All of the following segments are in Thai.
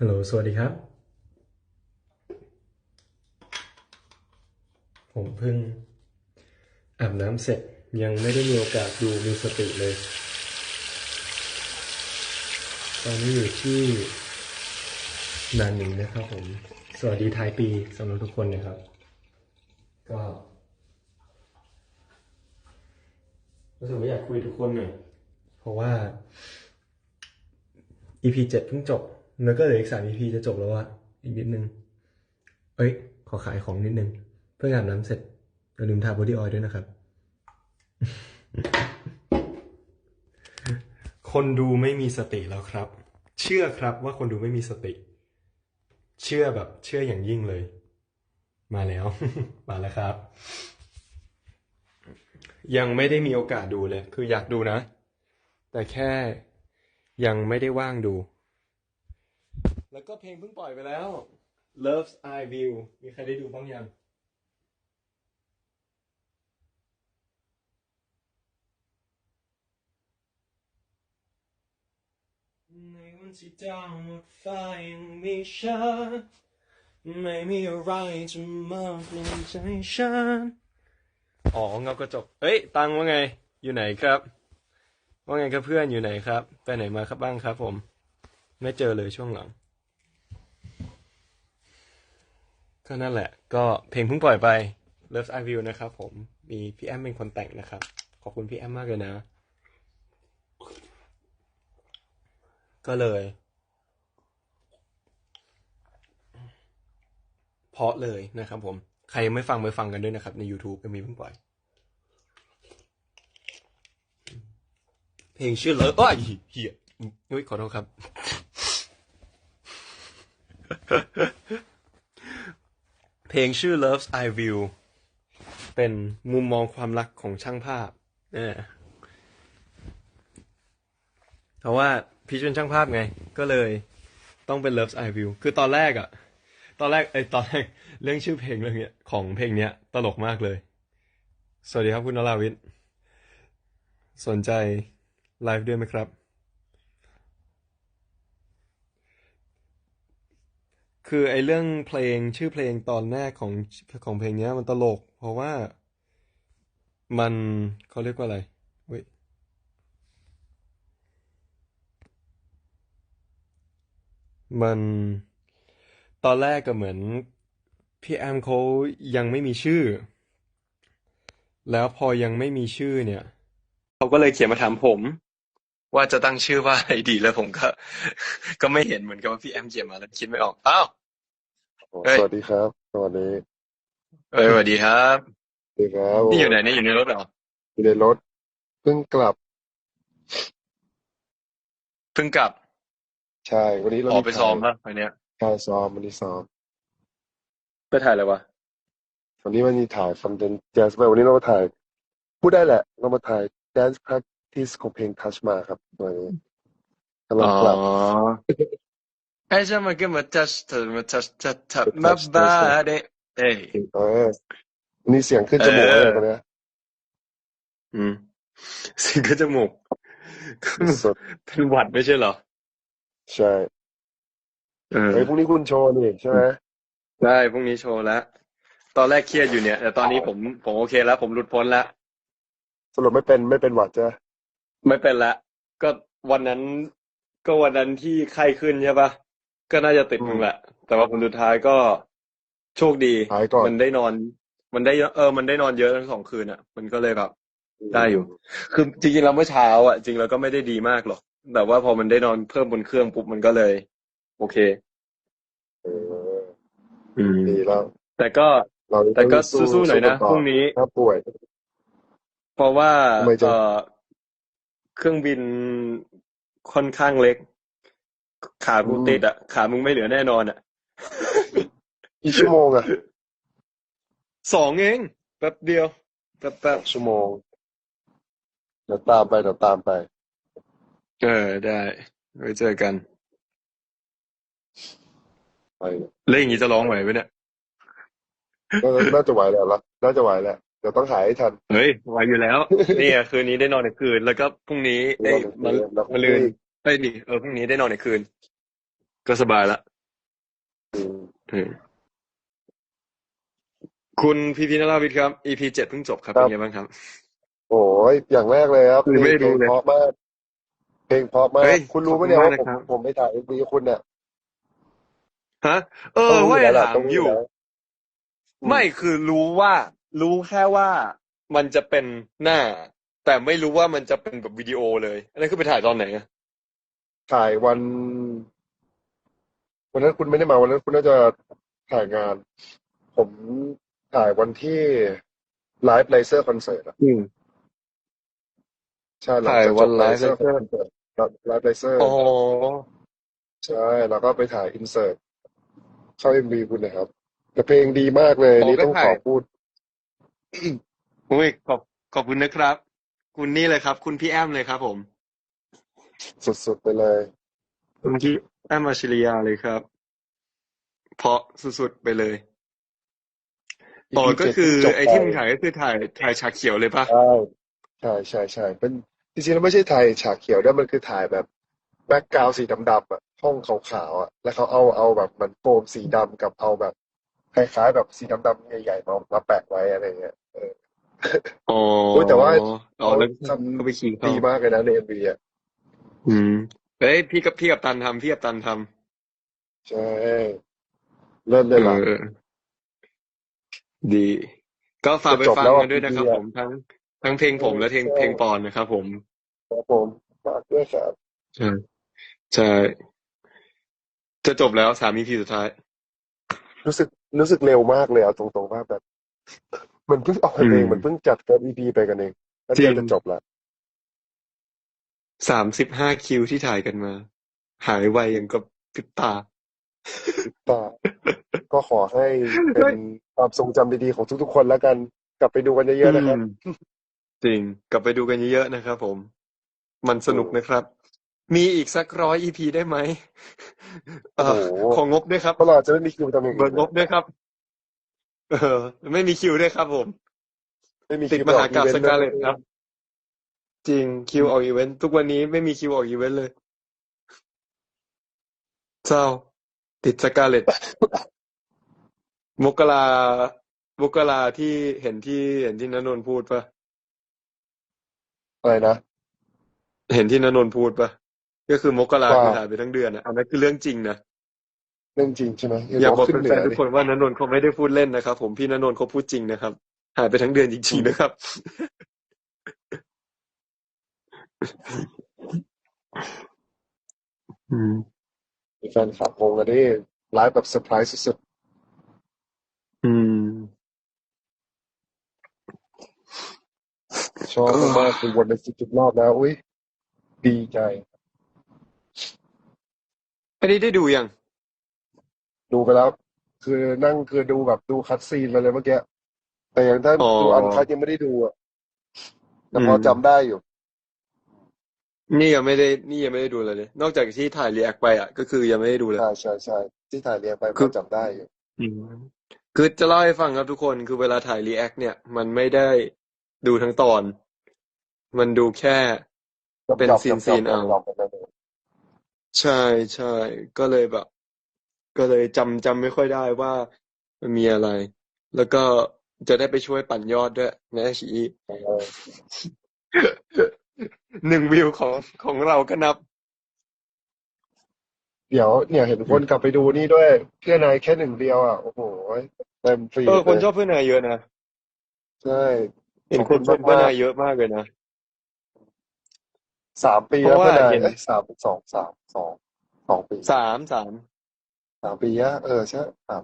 ฮัลโหล สวัสดีครับ ผมเพิ่งอาบน้ำเสร็จยังไม่ได้มีโอกาสดูมีสติเลย ตอนนี้อยู่ที่นานหนึ่งนะครับผม สวัสดีท้ายปีสำหรับทุกคนนะครับ ก็รู้สึกว่าอยากคุยทุกคนหน่อย เพราะว่า EP เจ็ดเพิ่งจบ แล้วก็เหลืออีกสาม EP จะจบแล้วอะอีกนิดนึง เอ้ย ขอขายของนิดนึง เพิ่งอาบน้ำเสร็จอย่าลืมทาบอดี้ออยล์ด้วยนะครับ คนดูไม่มีสติแล้วครับ เชื่อครับว่าคนดูไม่มีสติ เชื่อแบบ เชื่ออย่างยิ่งเลย มาแล้ว มาแล้วครับ ยังไม่ได้มีโอกาสดูเลย คืออยากดูนะ แต่แค่ยังไม่ได้ว่างดู แล้วก็เพลงเพิ่งปล่อยไปแล้ว Love's I View มีใครได้ดูบ้างยัง ในวันที่ดาวหมดไฟยังมีฉันไม่มีอะไรจะมาเปลี่ยนใจฉันอ๋อเงากระจกเอ้ย ตังว่าไง อยู่ไหนครับ ว่าไงครับเพื่อนอยู่ไหนครับ ไปไหนมาครับบ้างครับผม ไม่เจอเลยช่วงหลัง ก็นั่นแหละ ก็เพลงเพิ่งปล่อยไป Love I View นะครับผมมีพี่แอมเป็นคนแต่งนะครับ ขอบคุณพี่แอมมากเลยนะ ก็เลยเพาะเลยนะครับผม ใครยังไม่ฟังไปฟังกันด้วยนะครับ ใน YouTube มีเพิ่งปล่อย เพลงชื่อเลิฟอ้ยเหี้ยเฮ้ยขอโทษครับ เพลงชื่อ Love's I View เป็นมุมมองความรักของช่างภาพเนี่ยเพราะว่าพี่เป็นช่างภาพไง ก็เลยต้องเป็น Love's I View คือตอนแรกอะตอนแรกไอตอนแรกเรื่องชื่อเพลงเรื่องเนี้ยของเพลงเนี้ย ตลกมากเลย สวัสดีครับคุณนราวิทย์สนใจไลฟ์ด้วยไหมครับ คือไอเรื่องเพลงชื่อเพลงตอนแรกของของเพลงเนี้ยมันตลก เพราะว่ามันเขาเรียกว่าอะไรเว้ยมันตอนแรกก็เหมือนพี่แอมเขายังไม่มีชื่อ แล้วพอยังไม่มีชื่อเนี่ยเขาก็เลยเขียนมาถามผม ว่าจะตั้งชื่อว่าอะไรดีแล้วผมก็ ก็ไม่เห็นเหมือนกับว่าพี่แอมเขียนมาแล้วคิดไม่ออกอ้าว เฮ้ย สวัสดีครับ สวัสดีเอ้ยสวัสดีครับ สวัสดีครับนี่อยู่โอ้ไหนเนี่ยอยู่ในรถเหรออยู่ในรถเพิ่งกลับเพิ่งกลับใช่วันนี้เราออกมีไปถ่าซ้อยมป่ะวันเนี้ยถ่ายซ้อมวันนี้ซ้อมไปถ่ายอะไรวะวันนี้มันมีถ่ายฟังเดนแจสไปวันนี้เรามาถ่ายพูดได้แหละ เรามาถ่าย dance practice ของเพลง touch มาครับวันนี้กำลัอ๋งอกลับ ไอ้จะมาเก็มา touch เธอมา touch touch touch มา touch บ้า touch เด้เอ้ยเออวันนี้เสียงขึ้นเอจมูกเลยอตอนเนี้ยอืมสิ่งก็จมูกสดเป็นหวัดไม่ใช่เหรอใช่เออ เฮ้ยพรุ่งนี้คุณโชว์นี่ใช่ไหมได้พรุ่งนี้โชว์แล้ว ตอนแรกเครียดอยู่เนี่ย แต่ตอนนี้ผมผมโอเคแล้ว ผมหลุดพ้นแล้ว สรุปไม่เป็นไม่เป็นหวัดจ้ะไม่เป็นละ ก็วันนั้น ก็วันนั้นที่ไข้ขึ้นใช่ปะ ก็น่าจะติดอืมึมงแหละ แต่ว่าผลสุดท้ายก็โชคดีหายก่อนมันได้นอน มันได้เออ มันได้นอนเยอะทั้งสองคืนอะ มันก็เลยแบบอืได้อยู่มคือจริงๆแล้วเมื่อเช้าอะ จริงแล้วก็ไม่ได้ดีมากหรอก แต่ว่าพอมันได้นอนเพิ่มบนเครื่องปุ๊บมันก็เลย โอเคเอออืมดีแล้ว แต่ก็เราจะแต่ต้องก็สู้สู้ๆหน่สู้อยกันนะต่อพรุ่งนี้ถ้าป่วย เพราะว่าทำไมเอ่จ๊ะอเครื่องบินค่อนข้างเล็ก ขาอืกูมติดอะ ขามึงไม่เหลือแน่นอนอะกี่ชั่วโมงอะสองเองแป๊บเดียวแป๊บแป๊บชั่วโมง เดี๋ยวตามไปเดี๋ยวตามไป เออได้ไว้เจอกันไปแล้วอย่างนี้จะร้องไหวไหมเนี่ยน่าจะน่าจะไหวแหละละน่าจะไหวแหละเดี๋ยวต้องหายให้ทัน เฮ้ยไหวอยู่แล้ว นี่อะคืนนี้ได้นอนในคืน แล้วก็พรุ่งนี้เดี๋ยวเอ้ยเรามาเตรียมแล้วพมารุ่งลืน นี้เอ้ยดิเออพรุ่งนี้ได้นอนในคืน ก็สบายละอืมเออคุณพีพีนราวิทย์ครับ EP เจ็ดเพิ่งจบครับครัเป็นบไงบ้างครับ โอ้ยอย่างแรกเลยครับคือเพลไม่งได้เพลดูงเลยเพราะมากเพลงเพราะมาเฮ้กยคุณขรู้อบไหมคุณเนี่ยมากว่านะผมครับ ผมไปถ่ายเอ็มวีคุณเนี่ยฮะ เอต้อองรู้ว่าอยู่แล้วจะล่ะถาต้อมงรู้ออยู่ยู่ แล้ว อืไม่มคือรู้ว่า รู้แค่ว่ามันจะเป็นหน้า แต่ไม่รู้ว่ามันจะเป็นแบบวิดีโอเลยอันนั้นคือไปถ่ายตอนไหนอะ ถ่ายวัน วันนั้นคุณไม่ได้มาวันนั้นคุณน่าจะถ่ายงาน ผมถ่ายวันที่ไลฟ์ไลเซอร์คอนเสิร์ตอะอืมใช่หลังถ่ายจากจวันบไลไลฟ์เซเลอร์เซอคร์อนเสิร์ตไลฟ์ไลเซอร์อ๋อใช่แล้วก็ไปถ่ายอินเสิร์ตเข้าเอ็มวีคุณนะครับ แต่เพลงดีมากเลยอ๋อนี่ก็ต้องขถ่าอยพูด อุ้ยขอบขอบคุณนะครับ คุณนี่เลยครับ คุณพี่แอมเลยครับผม สุดๆไปเลยคุณพี่แอมอาชิริยาเลยครับ เพราะสุดๆไปเลยอ๋อ EP ก็เจ็ดคืเพิ่องจบไอ้ไปที่มึงถ่ายก็คือถ่ายถ่ายฉากเขียวเลยปะใช่ใช่ใช่ใช่เป็นจริงๆแล้วไม่ใช่ถ่ายฉากเขียวด้วยมันคือถ่ายแบบแบ็กกราวด์สีดำๆอะห้องขาวๆอะแล้วเขาเอาเอาแบบมันโฟมสีดำกับเอาแบบคล้ายๆแบบสีดำๆใหญ่ๆมามาแปะไว้อะไรเงี้ยเอออ๋อโอ้ยแต่ว่าอ๋อเขาแล้วทก็ไปขี่ำเข้าดีมากเลยนะในเอ็มวีอะ อืมเฮ้ยพี่กับพี่กับตันทำพี่กับตันทใช่เริ่มำเลเอยล่ะอดี ก็ฝากจะไปจบฟังแล้วกัอะนด้วยพีนะพีครับอะผมทั้ง ทั้งเพลงเอผมอและเพลงใช่เพลงปอนนะครับผมครับผมฝากด้วยครับใช่ใช่จะจบแล้วสาม EP สุดท้าย รู้สึกรู้สึกเร็วมากเลยเอาตรงๆว่าแบบ มันเพิ่งออกอืเอมงมันเพิ่งจัดเฟิร์สอีพีไปกันเองแล้วจริเดียวงจะจบละ สามสิบห้าคิวที่ถ่ายกันมา หายไวอย่างกับพริบตาแต่ก็ขอให้เป็นความทรงจำดีๆของทุกๆคนแล้วกัน กลับไปดูกันเยอือะๆนะครับมจริง กลับไปดูกันเยอะๆนะครับผม มันสอืนุกมนะครับ มีอีกสักร้อย EP ได้ไหมเอโอ้โหอของบด้วยครับเพราะเราอาจจะไม่มีคิวทำอย่างเบิอื่กนงนะบด้วยครับ เออ ไม่มีคิวด้วยครับผม ไม่มีติดคิวมไปออหากอีกาพเวนย์สต์ด้วกายเลตครับ จริง คิวออกอีเวนต์ ทุกวันนี้ไม่มีคิวออกอีเวนต์เลย เศร้า ติดสกาเลตมกรามกราที่เห็นที่เห็นที่นนนท์พูดปะอะไรนะ เห็นที่นนนท์พูดปะก็คือมกราว่าคือหายไปทั้งเดือนอะอันนั้นคือเรื่องจริงนะเรื่องจริงใช่ไหมเห็นอยากว่าบอกขึ้นเหนืแฟอนๆทุกดิคนว่านนนท์เขาไม่ได้พูดเล่นนะครับ ผมพี่นนนท์เขาพูดจริงนะครับ หายไปทั้งเดือนจอืริงมๆนะครับ อืม มีแฟนคลับงงกันดิไลฟ์แบบเซอร์ไพรส์สุดอืม ๆชอบเออมากๆคือวนไปสิบจุดรอบแล้วอุ้ยดีใจอันนี้ได้ดูยัง ดูไปแล้ว คือนั่งคือดูแบบดูคัดซีนไปเลยเมื่อกี้แต่ยังถ้าอ๋อ ดูอันคัดยังไม่ได้ดูอะแต่อืพอมจำได้อยู่ นี่ยังไม่ได้นี่ยังไม่ได้ดูเลยเลยนอกจากที่ถ่ายรีแอคไปอะก็คือยังไม่ได้ดูเลย ใช่ใช่ใช่ที่ถ่ายเรียงไปพคืออจำได้อยู่อืมคือจะเล่าให้ฟังครับทุกคนคือเวลาถ่ายรีแอคเนี่ย มันไม่ได้ดูทั้งตอน มันดูแค่จำเป็นจำซีนจำซีนจำเอาจำจำไปเลยใช่ใช่ก็เลยแบบ ก็เลยจำจำไม่ค่อยได้ว่ามันมีอะไร แล้วก็จะได้ไปช่วยปั่นยอดด้วยในอาชี เออ หนึ่งวิวของของเราก็นับ เดี๋ยวเนี่ยเห็นคนกลับไปดูนี่ด้วย เพื่อนนายแค่หนึ่งเดียวอะโอ้โหเต็มฟีเออดคนเลยชอบเพื่อนนายเยอะนะใช่เห็ขนอบคคุนณชอบเพื่อนมากนายเยอะมากเลยนะๆสามปีเพแล้วราะว่าเพื่อนนายเห็นเอ้ยสามสองสามสองสองปีสามสามสามปีอะเออใช่สาม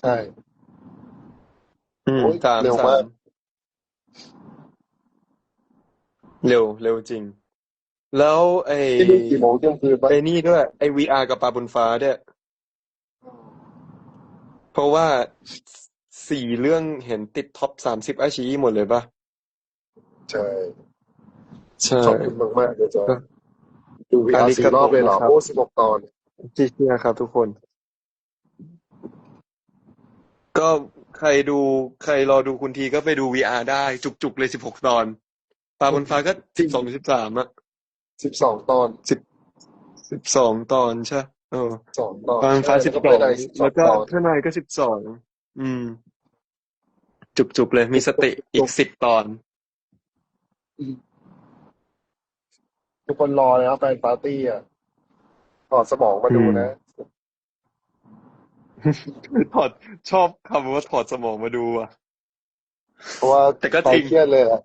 ใช่อืมโอ้ยสามเร็วสามาก ม เร็วเร็วจริง แล้วไอ้ที่นี่กี่โมงเที่ยงคืนปะไอ้นี่ด้วย ไอ้ VR กับปลาบนฟ้าด้วยเพราะว่าสี่เรื่องเห็นติดท็อปสามสิบอาชีหมดเลยป่ะใช่ใช่ขอบคุณมากๆเลยจ้ะก็ดูอา VR ริสี่การโตอบเลยเหรอนะครับโอ้สิบหกตอนที่เชื่อครับทุกคน ก็ใครดูใครรอดูคุณทีก็ไปดู VR ได้จุกๆเลยสิบหกตอน ปลาบนฟ้าก็จริสิงบสองสิบสามอะสิบสองตอนสิบสิบสองตอนใช่เออสองตอนตอนฟ้าใช่สิบแล้วสก็องไปในสอแล้งวก็ตอนข้างในก็สิบสองอืม จุกๆเลยมีสติอีกสิบตอนทุกคนรอเลยนะแฟนปาร์ตี้อะถอดสมองมาดูนะถอดชอบคำว่าถอดสมองมาดูอะเพราะว่าแต่ก็ตอจนริงเครียดเลยอะ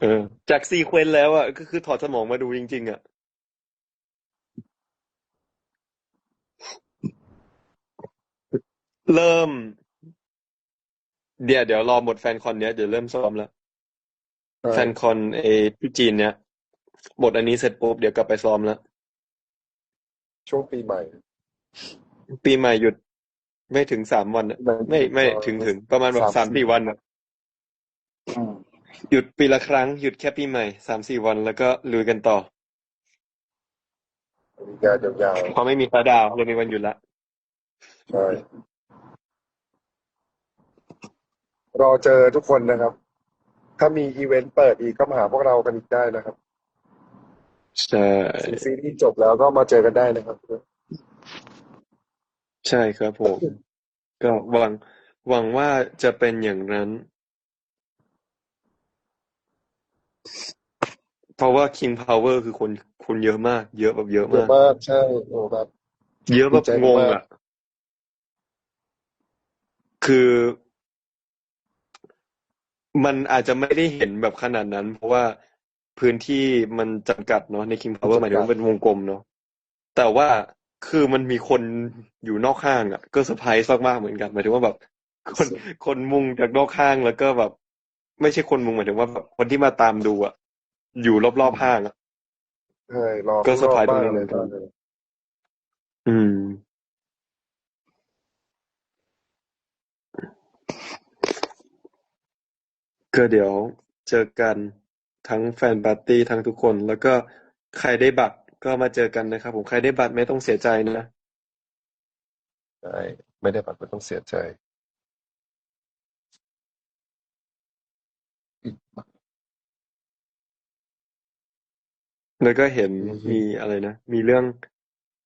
เออ จากซีเควนต์แล้วอะ ก็คือถอดสมองมาดูจริง ๆ อะ เริ่ม เดี๋ยวเดี๋ยวรอหมดแฟนคอนเนี้ยเดี๋ยวเริ่มซ้อมแล้วใช่แฟนคอนเอที่จีนเนี้ยหมดอันนี้เสร็จปุ๊บเดี๋ยวกลับไปซ้อมแล้ว ช่วงปีใหม่ปีใหม่หยุดไม่ถึงสามวันอะไม่ไม่ไม่เออถึงถึงประมาณแบบสามสามสี่สี่วันอะอืม หยุดปีละครั้ง หยุดแค่ปีใหม่สามสี่วันแล้วก็ลุยกันต่อมีงานยาวเพราะไม่มีพระดาวเลยมีวันหยุดละๆใช่รอเจอทุกคนนะครับ ถ้ามีอีเวนต์เปิดอีกก็มาหาพวกเรากันอีกได้นะครับใช่ซีซีรีส์จบแล้วก็มาเจอกันได้นะครับ ใช่ครับผม ก็หวังหวังว่าจะเป็นอย่างนั้น เพราะว่า King Power คือคนคนเยอะมาก เยอะแบบเยอะเยอะมากมากใช่โอ้แบบ เยอะแบบดีใจงงมาก อะ คือมันอาจจะไม่ได้เห็นแบบขนาดนั้น เพราะว่าพื้นที่มันจำกัดเนาะใน King Power หมายถึงว่าเป็นวงกลมเนาะแต่ว่าคือมันมีคนอยู่นอกห้างอะ ก็เซอร์ไพรส์มากๆเหมือนกันหมายถึงว่าแบบ คนคนมุงจากนอกห้างแล้วก็แบบ ไม่ใช่คนมุงหมายถึงว่าแบบคนที่มาตามดูอะ อยู่รอบๆห้างอะใช่รอก็ข้างนอกเซอร์ไพรส์บ้างตรงนั้นเลยเหมือนกันตอนนี้อืม ก็เดี๋ยวเจอกันทั้งแฟนปาร์ตี้ทั้งทุกคน แล้วก็ใครได้บัตรก็มาเจอกันนะครับ ผมใครได้บัตรไม่ต้องเสียใจนะใช่ไม่ได้บัตรไม่ต้องเสียใจ แล้วก็เห็นอือฮึ มีอะไรนะ มีเรื่อง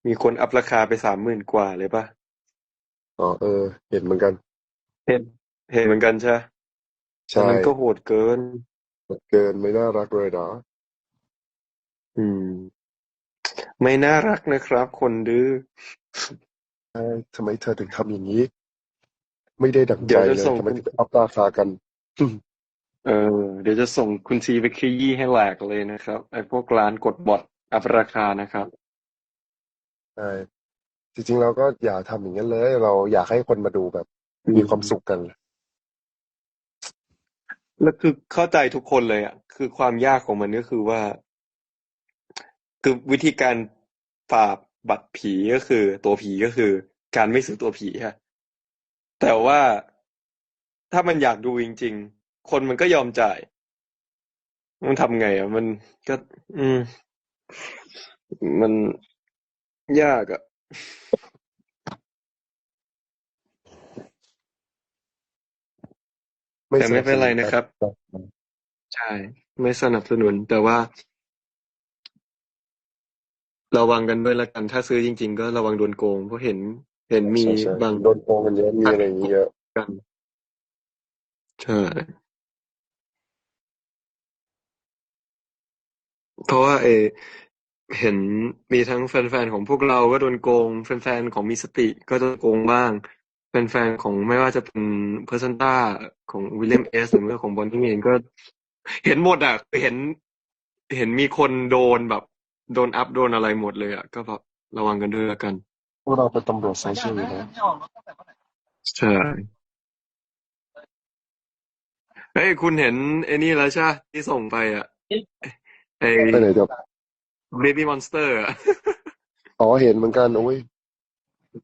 มีคนอัพราคาไปสามหมื่นกว่าเลยป่ะ อ๋อเออ เห็นเหมือนกัน เห็น เห็นเหมือนกันใช่ปะใช่แต่มันก็โหดเกิน เกินไม่น่ารักเลยเนาะอืม ไม่น่ารักนะครับ คนดื้อ ใช่ทำไมเธอถึงทำอย่างนี้ ไม่ได้ดั่งเดี๋ใจยวจะเลยส่งทำไมถึงไปอัพราคากัน เออ เดี๋ยวจะส่งคุณซีไปขยี้ให้แหลกเลยนะครับ ไอ้พวกร้านกดบอทอัพราคานะครับ ใช่จริงๆเราก็อย่าทำอย่างนั้นเลย เราอยากให้คนมาดูแบบ มีความสุขกัน แล้วคือเข้าใจทุกคนเลยอะ คือความยากของมันก็คือว่า คือวิธีการปราบบัตรผีก็คือ ตัวผีก็คือ การไม่ซื้อตัวผีฮะแต่ว่าถ้ามันอยากดูจริง ๆ คนมันก็ยอมจ่าย มันทำไงอะ มันก็ อืม มันยากอะ แต่ไม่เป็นไรนะครับ ใช่ ไม่สนับสนุน แต่ว่า ระวังกันด้วยละกัน ถ้าซื้อจริง ๆ ก็ระวังโดนโกง เพราะเห็น เห็นมีใช่ใช่บางโดนโกงกันเยอะมีอะไรอย่างนี้เยอะกัน ใช่ เพราะว่าเออเห็นมีทั้งแฟนๆของพวกเราก็โดนโกง แฟนๆของมีสติก็โดนโกงบ้าง แฟนๆของไม่ว่าจะเป็นเพอร์ซันต้าของวิลเลียมเอสหรือว่าของบอนนี่เองก็เห็นหมดอะเห็น เห็นมีคนโดนแบบโดนอัพโดนอะไรหมดเลยอะก็แบบระวังกันด้วยละกันพวกเราเป็นตำรวจโซเชียลอยู่นะใช่เฮ้ยคุณเห็นไอ้นี่แล้วใช่ปะที่ส่งไปอะ ไอ้ไปไหนจะ Baby Monster อะอ๋อเห็นเหมือนกันโอ้ย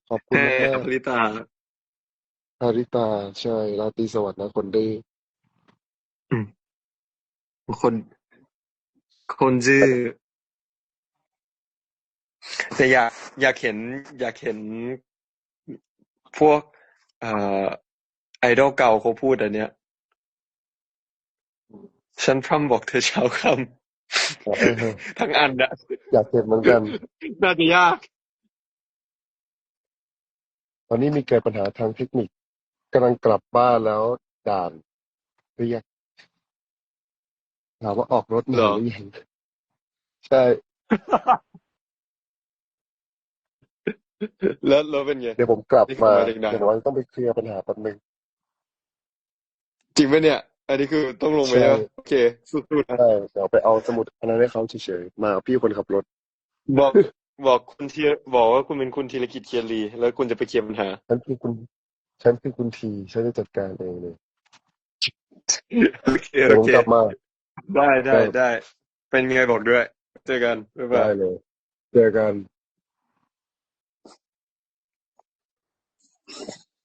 ขอบคุณแพ้มากอริตาฮาริตาใช่ราตรีสวัสดิ์นะคนดื้อคน คนจื้อแต่อยากอยากเห็น อยากเห็นพวกเอ่อไอดอลเก่าเขาพูดอันเนี้ย ฉันพร่ำบอกเธอเช้าค่เออำ ทั้งอันอะอยากเห็นเหมือนกัน น่าจะยาก ตอนนี้มีเกิดปัญหาทางเทคนิคกำลังกลับบ้านแล้วด่านเรียกถามว่าออกรถเหรนานอหรือยังใช่ แล้วแล้วเป็นไง เดี๋ยวผมกลับนี่คือมามาจากไหนเดี๋ยวผมต้องไปเคลียร์ปัญหาแป๊บนึง จริงไหมเนี่ย อันนี้คือต้องลงไปใช่แล้วโอเคสู้ๆนะใช่เดี๋ยวไปเอาสมุดอันนั้นให้เขาเฉยๆมากับพี่คนขับรถบอกบอกคุณเทียบอกว่าคุณเป็นคุณธีรกิจเทียรีแล้วคุณจะไปเคลียร์ปัญหา ฉันคือคุณฉันคือคุณทีฉันจะจัดการเองเลยโอเคเดี๋ยวโอผมเคกลับมาได้ได้ได้ได้ เป็นไงบอกด้วย เจอกัน บ๊ายบาได้ย เลย เจอกัน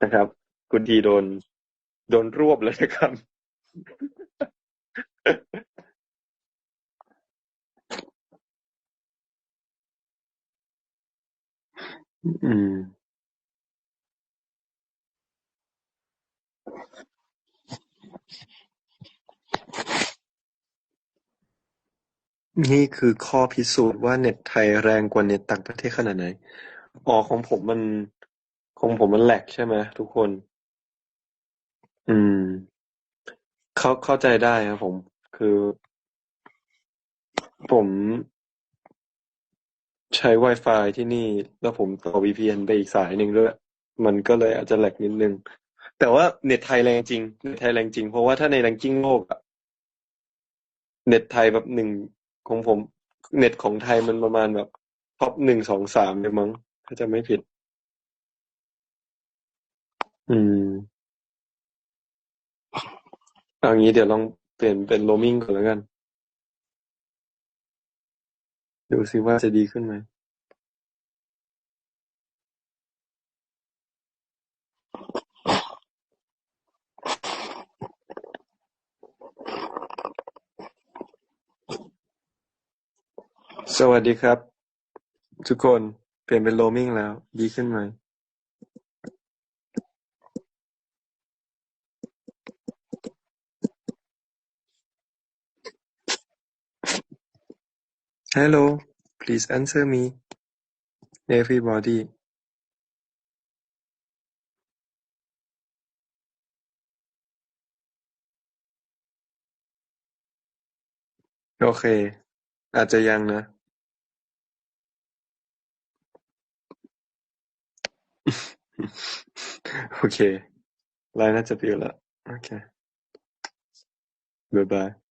นะครับ คุณทีโดน โดนรวบเลยนะครับ อืม นี่คือข้อพิสูจน์ว่าเน็ตไทยแรงกว่าเน็ตต่างประเทศขนาดไหน อ๋อของผมมัน ของผมมันแหลกใช่ไหมทุกคน อืม เข้า เข้าใจได้ครับผม คือ ผมใช้ Wi-Fi ที่นี่ แล้วผมต่อ VPN ไปอีกสายหนึ่งด้วย มันก็เลยอาจจะแหลกนิดนึง แต่ว่าเน็ตไทยแรงจริง เน็ตไทยแรงจริง เพราะว่าถ้าใน ranking โลกอะเน็ตไทยแบบหนึ่งของผม เน็ตของไทยมันประมาณแบบท็อปหนึ่งสองสามเลยมั้ง ถ้าจะไม่ผิด อืม เอางี้เดี๋ยวลองเปลี่ยนเป็น roaming ก่อนแล้วกัน ดูซิว่าจะดีขึ้นไหมสวัสดีครับ ทุกคนเปลี่ยนเป็น roaming แล้ว ดีขึ้นไหม Hello please answer me everybody โอเค อาจจะยังนะ โอเค ไลน์น่าจะปิวแล้ว โอเค บ๊ายบาย